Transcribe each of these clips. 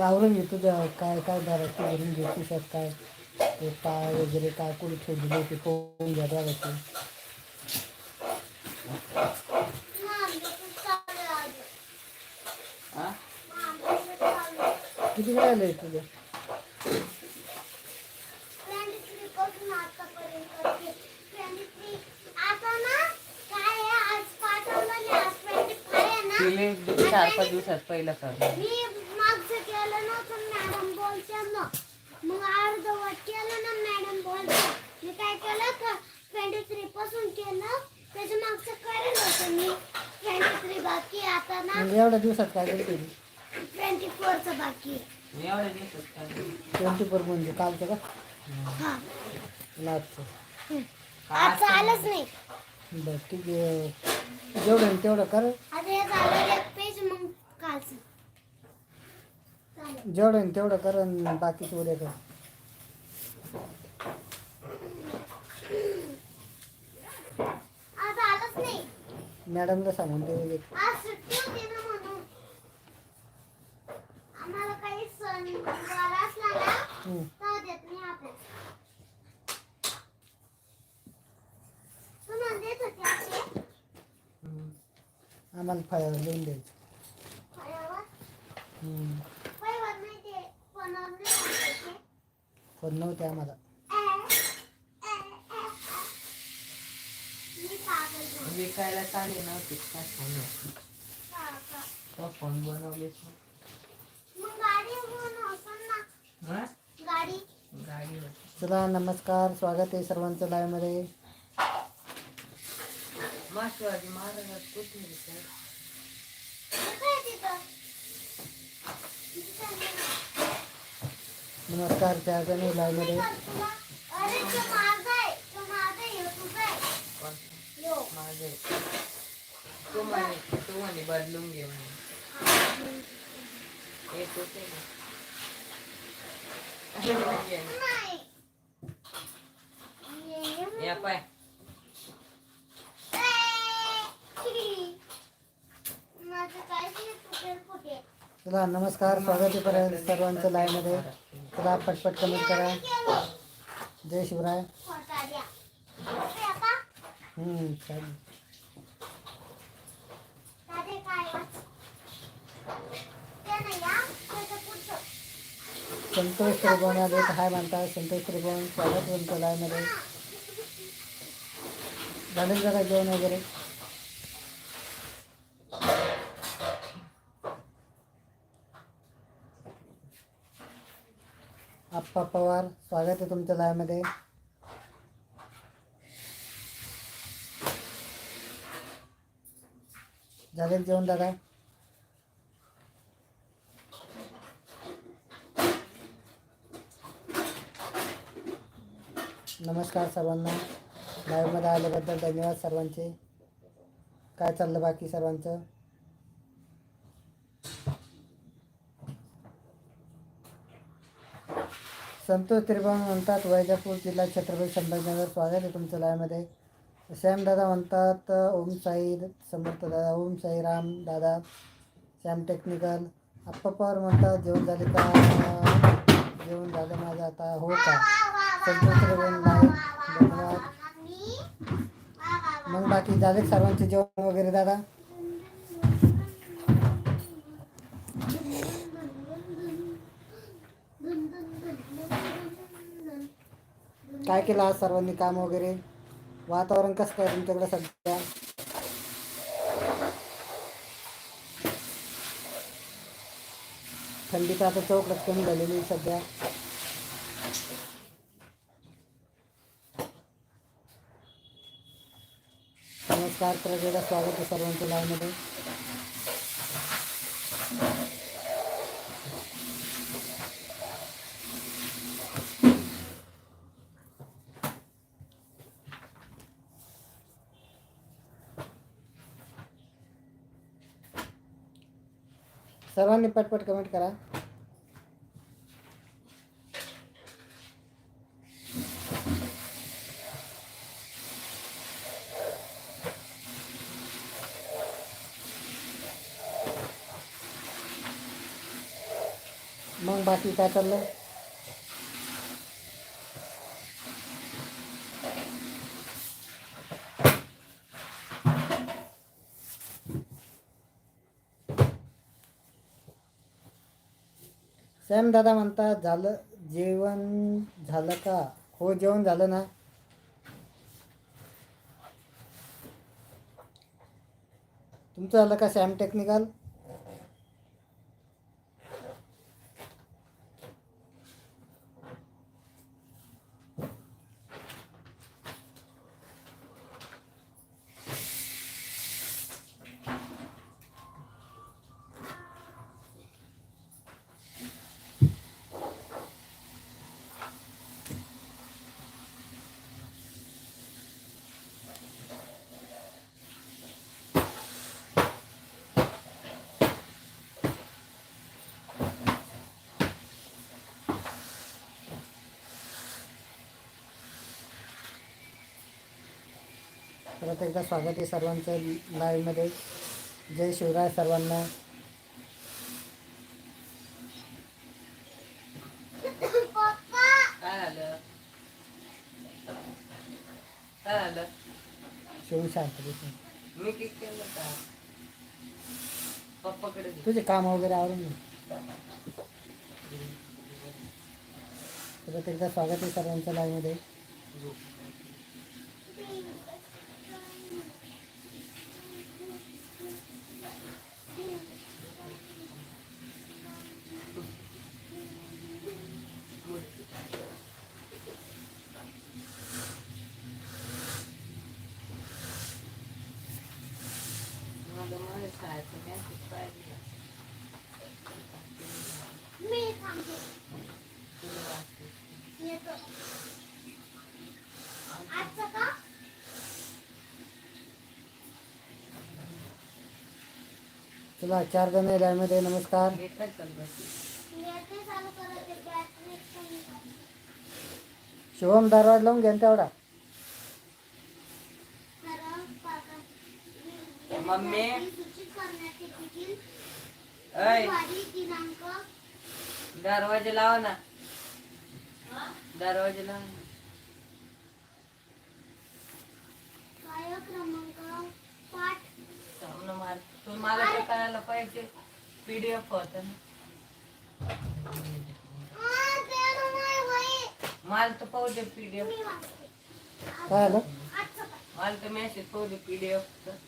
आवरून घेतो काय काय दाराची भरून घेतो त्यात काय ते काय वगैरे काय कोणी ठेवलेले ते पाहून घ्या हा? किती राहिलं आहे चार पाच दिवसात पहिला कर मी मागचं केलं नव्हतं मॅडम बोलते ना मग अर्धवट केलं ना मॅडम मी काय केलं का ट्वेंटी थ्री पासून केलं त्याच्या मागचं करेल होतं मी. ट्वेंटी थ्री बाकी आता ना. म्हणजे एवढ्या दिवसात काय ट्वेंटी फोरचं बाकी आहे. मी एवढ्या दिवसात कर ट्वेंटी फोर म्हणजे कालचं का? हा. आज आलंच नाही. बरं ठीक आहे. जेवढं तेवढं कर. आता हे झालं एक पेज मग कालचं. चालेल. जेवढं तेवढं कर आणि बाकीचं उद्या कर. आज आलंच नाही. मॅडमला सांगून ते आज आम्हाला फायर लिहून द्यायचं. फळ्यावर. फळ्यावर. फोन नव्हते आम्हाला. विकायला चालेल नव्हती काय फोन फोन बनवलेस मग गाडी चला नमस्कार. स्वागत आहे सर्वांचं लाईव्हमध्ये कुठं आहे तिथं तिथं नाही. नमस्कार त्या तो माझा तो तू म्हणे तू म्हणे बदलून घे म्हणे एक होते ना नाही. ये- या पाय चला नमस्कार स्वागत आहे परत सर्वांचं लाईव्हमध्ये. चला पटपट कमेंट करा. जय शिवराय. संतोष त्रिभुवन आले हाय म्हणतात संतोष त्रिभुवन स्वागत आहे तुमचं लाईव्हमध्ये. झालं जरा जेवण वगैरे? आप्पा पवार स्वागत आहे तुमच्या लाईव्हमध्ये झाले जेवण दादा? नमस्कार सर्वांना. लाईव्हमध्ये आल्याबद्दल धन्यवाद सर्वांचे. काय चाललं बाकी सर्वांचं? संतोष त्रिभुवन म्हणतात वैजापूर जिल्हा छत्रपती संभाजीनगर. स्वागत आहे तुमचं लायमध्ये श्याम दादा म्हणतात ओम साई समर्थ दादा ओम साई राम दादा. श्याम टेक्निकल आप्पा पवार म्हणतात जेवण झाले का? जेवण झालं माझं आता हो का? संतोष त्रिभुवन धन्यवाद. मग बाकी झाले सर्वांचे जेवण वगैरे दादा? काय केलं आज सर्वांनी काम वगैरे? वातावरण कसं काय तुमच्याकडे सध्या? थंडी तर आता चौक कमी झालेली सध्या. नमस्कार प्रजेला स्वागत आहे सर्वांचं लाईव्हमध्ये सर्वांनी पटपट कमेंट करा. मग बाकी काय चाललं दादा म्हणतात झालं जेवण झालं का? हो जेवण झालं ना? तुमचं झालं का सॅम टेक्निकल? परत एकदा स्वागत आहे सर्वांचं लाईव्हमध्ये जय शिवराय सर्वांना. तुझे काम वगैरे आवरून घे. परत एकदा स्वागत आहे सर्वांचं लाईव्हमध्ये मला माझ्या शाळेचं message पाहिजे. मी थांबते तुला चार जण लाईव्हमध्ये नमस्कार. शिवम दरवाज लावून घ्या तेवढा. मम्मी. ऐ दरवाजा लावा ना. दरवाजा लावा ना. काय क्रमांक पाठ सामनं मार. तू मला तर करायला पाहिजे. पीडीएफ होत ते. मला तर पाहू दे पीडीएफ? मला तर मेसेज पाहू दे पीडीएफ प्रमुख पाठ. काय झालं? काय आ, झालं.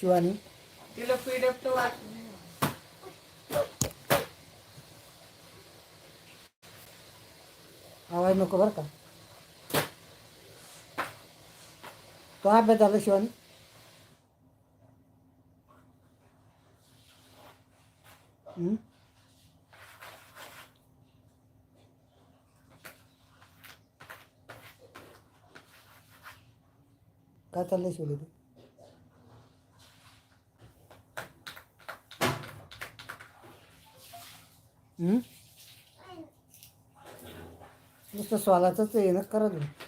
शिवानी तिला पीडीएफ तर वाच आवाज नको बरं का तो अभ्यास झाला शिवानी हम्म? काय चाललंय शिवली तू? नुसतं स्वालाचंच आहे ना करा तुम्ही.